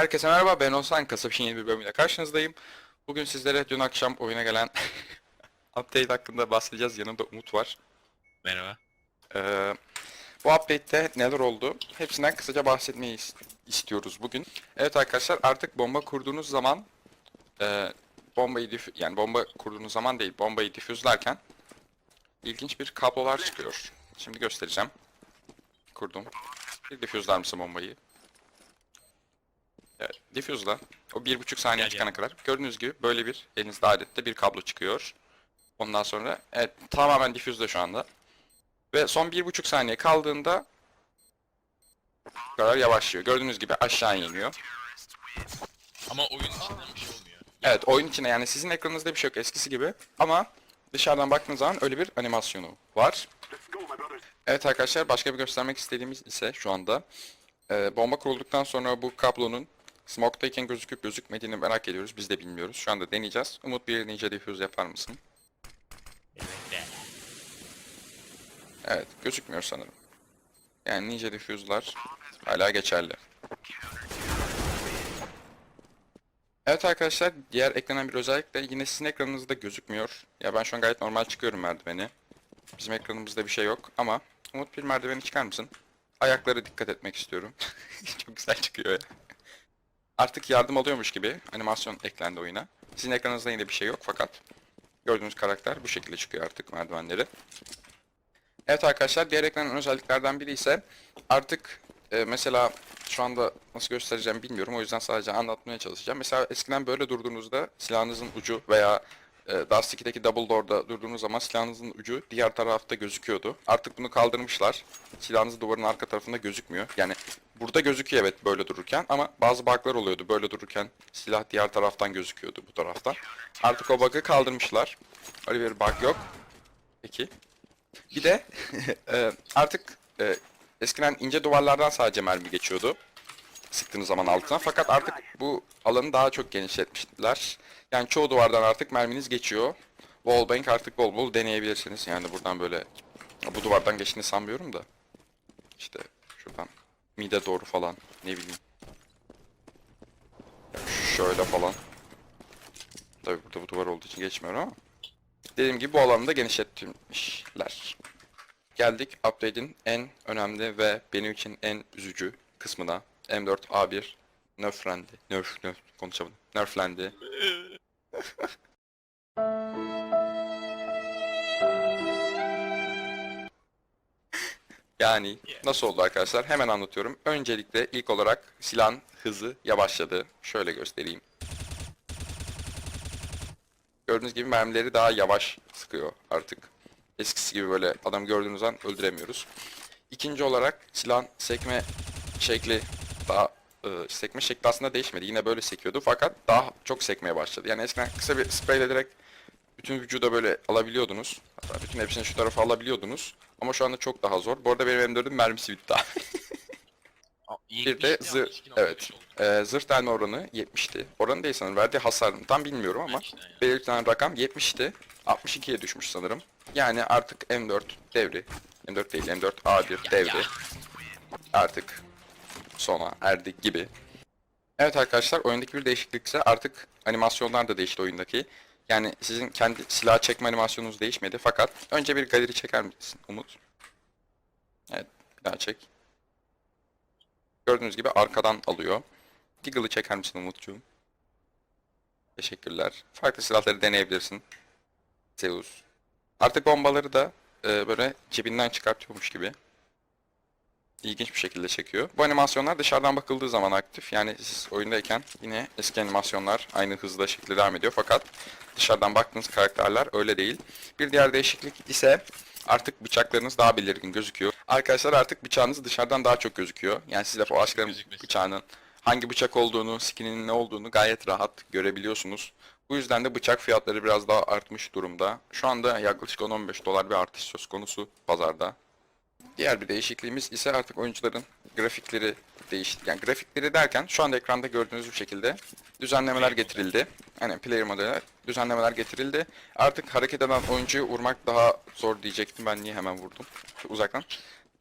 Herkese merhaba ben Ozan Kasapşin yeni bir bölümüyle karşınızdayım. Bugün sizlere dün akşam oyuna gelen update hakkında bahsedeceğiz. Yanımda Umut var. Merhaba. Ee, bu update'te neler oldu? Hepsinden kısaca bahsetmeyi is- istiyoruz bugün. Evet arkadaşlar artık bomba kurduğunuz zaman e, bombayı dif- yani bomba kurduğunuz zaman değil bombayı difüzlerken ilginç bir kablolar çıkıyor. Şimdi göstereceğim. Kurdum. Bir difüzler misin bombayı? Evet, difüzla o bir buçuk saniye Gel, çıkana gel. kadar gördüğünüz gibi böyle bir elinizde adette bir kablo çıkıyor. Ondan sonra evet tamamen difüzde şu anda. Ve son bir buçuk saniye kaldığında bu kadar yavaşlıyor. Gördüğünüz gibi aşağı iniyor. Ama oyun içinden bir şey olmuyor. Evet oyun içine yani sizin ekranınızda bir şey yok eskisi gibi ama dışarıdan baktığınız zaman öyle bir animasyonu var. Evet arkadaşlar başka bir göstermek istediğimiz ise şu anda e, bomba kurulduktan sonra bu kablonun smoke'dayken gözüküp gözükmediğini merak ediyoruz. Biz de bilmiyoruz. Şu anda deneyeceğiz. Umut bir ninja diffuse yapar mısın? Evet gözükmüyor sanırım. Yani ninja diffuse'lar hala geçerli. Evet arkadaşlar diğer eklenen bir özellik de yine sizin ekranınızda gözükmüyor. Ya ben şu an gayet normal çıkıyorum merdiveni. Bizim ekranımızda bir şey yok ama Umut bir merdiveni çıkar mısın? Ayakları dikkat etmek istiyorum. Çok güzel çıkıyor ya. Artık yardım alıyormuş gibi animasyon eklendi oyuna. Sizin ekranınızda yine bir şey yok fakat gördüğünüz karakter bu şekilde çıkıyor artık merdivenleri. Evet arkadaşlar diğer eklenen özelliklerden biri ise artık e, mesela şu anda nasıl göstereceğim bilmiyorum o yüzden sadece anlatmaya çalışacağım. Mesela eskiden böyle durduğunuzda silahınızın ucu veya e, Dust 2'deki Double Door'da durduğunuz zaman silahınızın ucu diğer tarafta gözüküyordu. Artık bunu kaldırmışlar. Silahınız duvarın arka tarafında gözükmüyor. Yani burada gözüküyor evet böyle dururken ama bazı bug'lar oluyordu. Böyle dururken silah diğer taraftan gözüküyordu bu taraftan. Artık o bug'ı kaldırmışlar. Öyle bir bug yok. Peki. Bir de e, artık e, eskiden ince duvarlardan sadece mermi geçiyordu. Sıktığınız zaman altına. Fakat artık bu alanı daha çok genişletmişler. Yani çoğu duvardan artık merminiz geçiyor. Wallbang artık bol bol deneyebilirsiniz. Yani buradan böyle bu duvardan geçtiğini sanmıyorum da. İşte şuradan mide doğru falan ne bileyim. Şöyle falan. Tabi burada bu duvar olduğu için geçmiyor ama. Dediğim gibi bu alanı da genişletmişler. Geldik update'in en önemli ve benim için en üzücü kısmına. M4A1 nerflendi. Nerf, nerf konuşamadım. Nerflendi. Yani nasıl oldu arkadaşlar? Hemen anlatıyorum. Öncelikle ilk olarak silahın hızı yavaşladı. Şöyle göstereyim. Gördüğünüz gibi mermileri daha yavaş sıkıyor artık. Eskisi gibi böyle adam gördüğünüz an öldüremiyoruz. İkinci olarak silahın sekme şekli daha e, sekme şekli aslında değişmedi. Yine böyle sekiyordu fakat daha çok sekmeye başladı. Yani eskiden kısa bir spreyle direkt bütün vücuda böyle alabiliyordunuz. Hatta bütün hepsini şu tarafa alabiliyordunuz. Ama şu anda çok daha zor. Bu arada benim M4'ün mermisi bitti. Bir de zırh, evet. Ee, zırh delme oranı 70'ti. Oranı değil sanırım. Verdiği hasarını tam bilmiyorum ama belirtilen rakam 70'ti. 62'ye düşmüş sanırım. Yani artık M4 devri. M4 değil M4 A1 devri. Artık sona erdik gibi. Evet arkadaşlar oyundaki bir değişiklik ise artık animasyonlar da değişti oyundaki. Yani sizin kendi silah çekme animasyonunuz değişmedi fakat önce bir galeri çeker misin Umut? Evet bir daha çek. Gördüğünüz gibi arkadan alıyor. Deagle'ı çeker misin Umutcuğum? Teşekkürler. Farklı silahları deneyebilirsin. Zeus. Artık bombaları da e, böyle cebinden çıkartıyormuş gibi. İlginç bir şekilde çekiyor. Bu animasyonlar dışarıdan bakıldığı zaman aktif. Yani siz oyundayken yine eski animasyonlar aynı hızda şekilde devam ediyor. Fakat dışarıdan baktığınız karakterler öyle değil. Bir diğer değişiklik ise artık bıçaklarınız daha belirgin gözüküyor. Arkadaşlar artık bıçağınız dışarıdan daha çok gözüküyor. Yani siz de o aşkların bıçağının hangi bıçak olduğunu, skininin ne olduğunu gayet rahat görebiliyorsunuz. Bu yüzden de bıçak fiyatları biraz daha artmış durumda. Şu anda yaklaşık 10-15 dolar bir artış söz konusu pazarda. Diğer bir değişikliğimiz ise artık oyuncuların grafikleri değişti. Yani grafikleri derken şu anda ekranda gördüğünüz bu şekilde düzenlemeler getirildi. Hani player modele düzenlemeler getirildi. Artık hareket eden oyuncuyu vurmak daha zor diyecektim. Ben niye hemen vurdum? Uzaktan.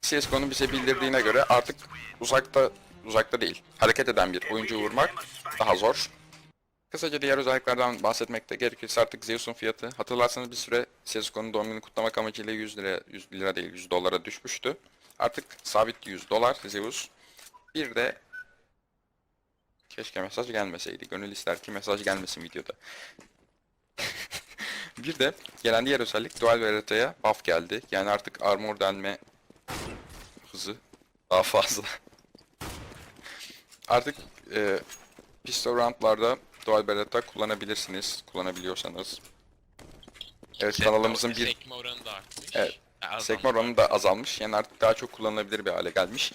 CSGO'nun bize bildirdiğine göre artık uzakta uzakta değil. Hareket eden bir oyuncuyu vurmak daha zor. Kısaca diğer özelliklerden bahsetmekte gerekirse artık Zeus'un fiyatı hatırlarsanız bir süre CSGO'nun doğum gününü kutlamak amacıyla 100 lira 100 lira değil 100 dolara düşmüştü. Artık sabit 100 dolar Zeus. Bir de keşke mesaj gelmeseydi. Gönül ister ki mesaj gelmesin videoda. bir de gelen diğer özellik Dual Verita'ya buff geldi. Yani artık armor delme hızı daha fazla. artık e, pistol roundlarda Dual Beretta kullanabilirsiniz. Kullanabiliyorsanız. Evet Sekme- kanalımızın bir Sekme oranı da artmış. Evet, azalmış. sekme oranı da azalmış. Yani artık daha çok kullanılabilir bir hale gelmiş.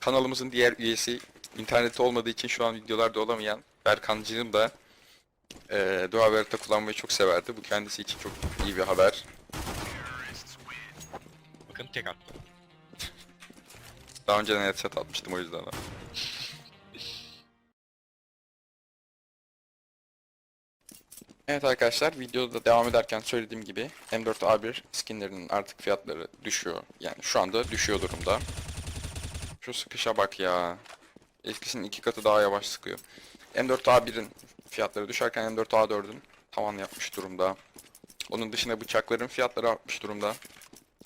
Kanalımızın diğer üyesi internette olmadığı için şu an videolarda olamayan Berkancığım da e, Dual Beretta kullanmayı çok severdi. Bu kendisi için çok iyi bir haber. Bakın tek attım. Daha önceden headset atmıştım o yüzden. ama. Evet arkadaşlar videoda devam ederken söylediğim gibi M4A1 skinlerinin artık fiyatları düşüyor. Yani şu anda düşüyor durumda. Şu sıkışa bak ya. Eskisinin iki katı daha yavaş sıkıyor. M4A1'in fiyatları düşerken M4A4'ün tavan yapmış durumda. Onun dışında bıçakların fiyatları artmış durumda.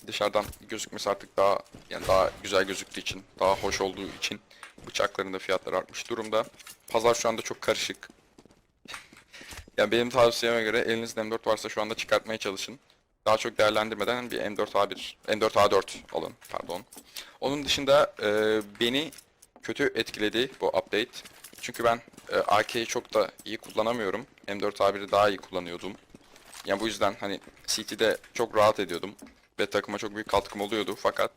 Dışarıdan gözükmesi artık daha yani daha güzel gözüktüğü için, daha hoş olduğu için bıçakların da fiyatları artmış durumda. Pazar şu anda çok karışık. Yani benim tavsiyeme göre elinizde M4 varsa şu anda çıkartmaya çalışın. Daha çok değerlendirmeden bir M4A1, M4A4 alın pardon. Onun dışında e, beni kötü etkiledi bu update. Çünkü ben e, AK'yi çok da iyi kullanamıyorum. M4A1'i daha iyi kullanıyordum. Yani bu yüzden hani CT'de çok rahat ediyordum. Ve takıma çok büyük katkım oluyordu. Fakat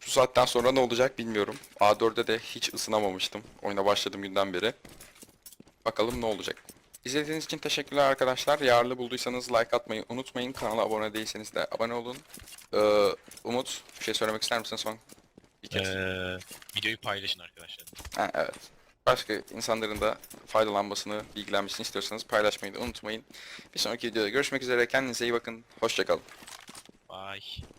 şu saatten sonra ne olacak bilmiyorum. A4'de de hiç ısınamamıştım. Oyuna başladığım günden beri. Bakalım ne olacak. İzlediğiniz için teşekkürler arkadaşlar. Yararlı bulduysanız like atmayı unutmayın. Kanala abone değilseniz de abone olun. Ee, Umut bir şey söylemek ister misin son bir kez? Ee, videoyu paylaşın arkadaşlar. Ha, evet. Başka insanların da faydalanmasını, bilgilenmesini istiyorsanız paylaşmayı da unutmayın. Bir sonraki videoda görüşmek üzere. Kendinize iyi bakın. Hoşçakalın. Bye.